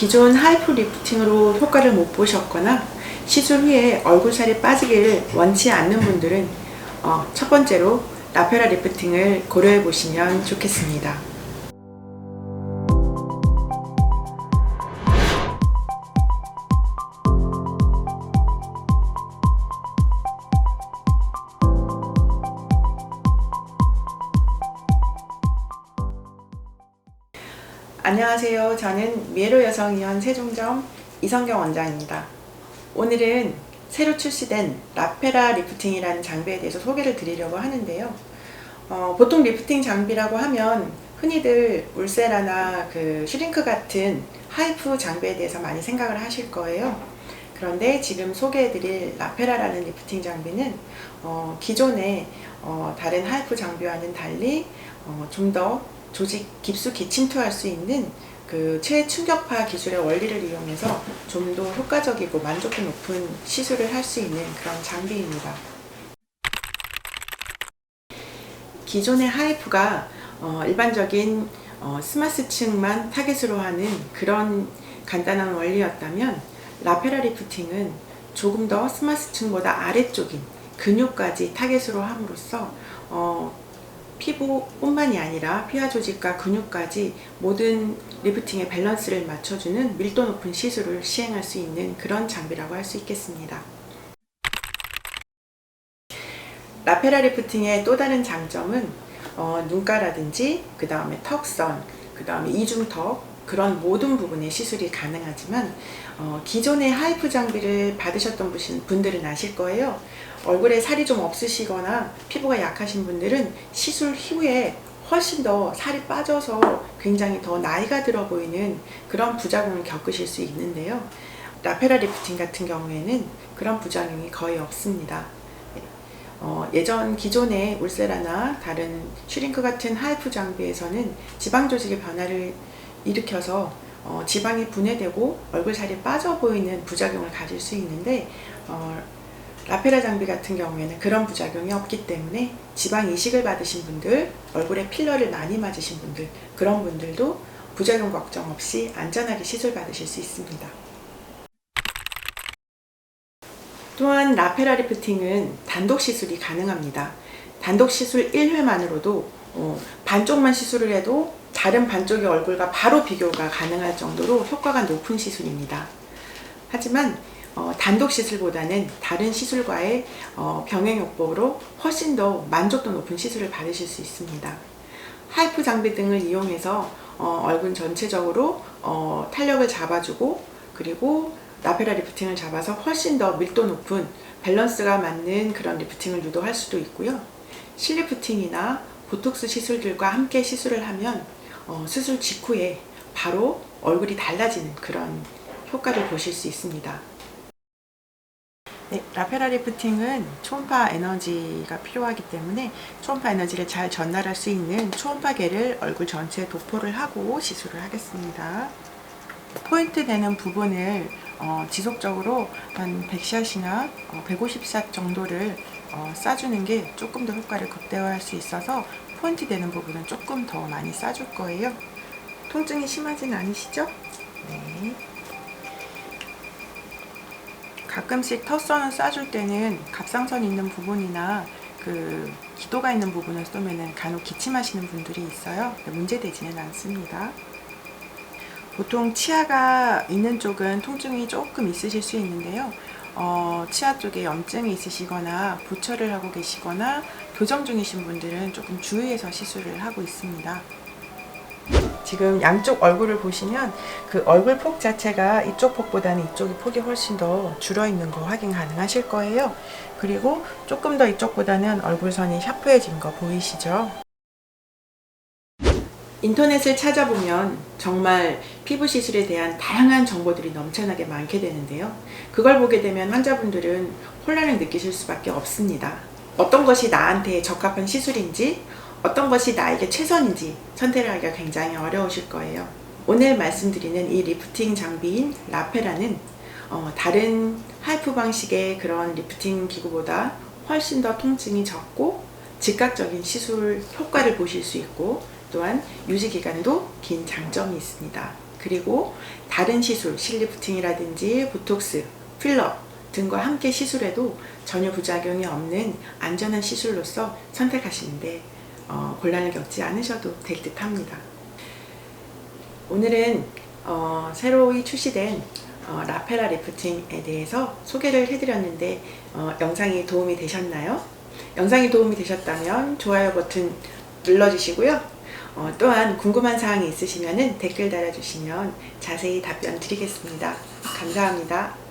기존 하이프 리프팅으로 효과를 못 보셨거나 시술 후에 얼굴살이 빠지길 원치 않는 분들은 어, 첫 번째로 라페라 리프팅을 고려해 보시면 좋겠습니다. 안녕하세요. 저는 미에로 여성의원 세종점 이성경 원장입니다. 오늘은 새로 출시된 라페라 리프팅이라는 장비에 대해서 소개를 드리려고 하는데요. 어, 보통 리프팅 장비라고 하면 흔히들 울세라나 그 슈링크 같은 하이프 장비에 대해서 많이 생각을 하실 거예요. 그런데 지금 소개해드릴 라페라라는 리프팅 장비는 어, 기존의 어, 다른 하이프 장비와는 달리 어, 좀더 조직 깊숙이 침투할 수 있는 그 최충격파 기술의 원리를 이용해서 좀 더 효과적이고 만족도 높은 시술을 할 수 있는 그런 장비입니다. 기존의 하이프가 어, 일반적인 어, 스마스층만 타겟으로 하는 그런 간단한 원리였다면 라페라 리프팅은 조금 더 스마스층보다 아래쪽인 근육까지 타겟으로 함으로써 어, 피부뿐만이 아니라 피하 조직과 근육까지 모든 리프팅의 밸런스를 맞춰주는 밀도 높은 시술을 시행할 수 있는 그런 장비라고 할 수 있겠습니다. 라페라 리프팅의 또 다른 장점은 어, 눈가라든지 그 다음에 턱선, 그 다음에 이중턱 그런 모든 부분의 시술이 가능하지만 어, 기존의 하이프 장비를 받으셨던 분들은 아실 거예요. 얼굴에 살이 좀 없으시거나 피부가 약하신 분들은 시술 후에 훨씬 더 살이 빠져서 굉장히 더 나이가 들어 보이는 그런 부작용을 겪으실 수 있는데요. 라페라 리프팅 같은 경우에는 그런 부작용이 거의 없습니다. 어, 예전 기존의 울세라나 다른 슈링크 같은 하이프 장비에서는 지방 조직의 변화를 일으켜서 어, 지방이 분해되고 얼굴 살이 빠져 보이는 부작용을 가질 수 있는데 어, 라페라 장비 같은 경우에는 그런 부작용이 없기 때문에 지방 이식을 받으신 분들, 얼굴에 필러를 많이 맞으신 분들, 그런 분들도 부작용 걱정 없이 안전하게 시술 받으실 수 있습니다. 또한 라페라 리프팅은 단독 시술이 가능합니다. 단독 시술 1회만으로도 어, 반쪽만 시술을 해도 다른 반쪽의 얼굴과 바로 비교가 가능할 정도로 효과가 높은 시술입니다. 하지만 어, 단독 시술보다는 다른 시술과의 어, 병행요법으로 훨씬 더 만족도 높은 시술을 받으실 수 있습니다. 하이프 장비 등을 이용해서 어, 얼굴 전체적으로 어, 탄력을 잡아주고 그리고 라페라 리프팅을 잡아서 훨씬 더 밀도 높은 밸런스가 맞는 그런 리프팅을 유도할 수도 있고요. 실리프팅이나 보톡스 시술들과 함께 시술을 하면 어, 수술 직후에 바로 얼굴이 달라지는 그런 효과를 보실 수 있습니다. 네, 라페라 리프팅은 초음파 에너지가 필요하기 때문에 초음파 에너지를 잘 전달할 수 있는 초음파계를 얼굴 전체에 도포를 하고 시술을 하겠습니다. 포인트 되는 부분을 어, 지속적으로 한 100샷이나 어, 150샷 정도를 어, 쏴주는 게 조금 더 효과를 극대화할 수 있어서 포인트 되는 부분은 조금 더 많이 쏴줄 거예요. 통증이 심하진 않으시죠? 네. 가끔씩 턱선을 쏴줄 때는 갑상선 있는 부분이나 그 기도가 있는 부분을 쏘면은 간혹 기침하시는 분들이 있어요. 문제되지는 않습니다. 보통 치아가 있는 쪽은 통증이 조금 있으실 수 있는데요. 어, 치아 쪽에 염증이 있으시거나 부처를 하고 계시거나 교정 중이신 분들은 조금 주의해서 시술을 하고 있습니다. 지금 양쪽 얼굴을 보시면 그 얼굴 폭 자체가 이쪽 폭보다는 이쪽이 폭이 훨씬 더 줄어 있는 거 확인 가능하실 거예요. 그리고 조금 더 이쪽보다는 얼굴선이 샤프해진 거 보이시죠? 인터넷을 찾아보면 정말 피부 시술에 대한 다양한 정보들이 넘쳐나게 많게 되는데요. 그걸 보게 되면 환자분들은 혼란을 느끼실 수밖에 없습니다. 어떤 것이 나한테 적합한 시술인지, 어떤 것이 나에게 최선인지 선택을 하기가 굉장히 어려우실 거예요. 오늘 말씀드리는 이 리프팅 장비인 라페라는 어, 다른 하이프 방식의 그런 리프팅 기구보다 훨씬 더 통증이 적고 즉각적인 시술 효과를 보실 수 있고 또한 유지 기간도 긴 장점이 있습니다. 그리고 다른 시술, 실리프팅이라든지 보톡스, 필러 등과 함께 시술해도 전혀 부작용이 없는 안전한 시술로서 선택하시는데 어, 곤란을 겪지 않으셔도 될 듯 합니다. 오늘은 어, 새로이 출시된 어, 라페라 리프팅에 대해서 소개를 해드렸는데 어, 영상이 도움이 되셨나요? 영상이 도움이 되셨다면 좋아요 버튼 눌러주시고요. 어, 또한 궁금한 사항이 있으시면 댓글 달아주시면 자세히 답변 드리겠습니다. 감사합니다.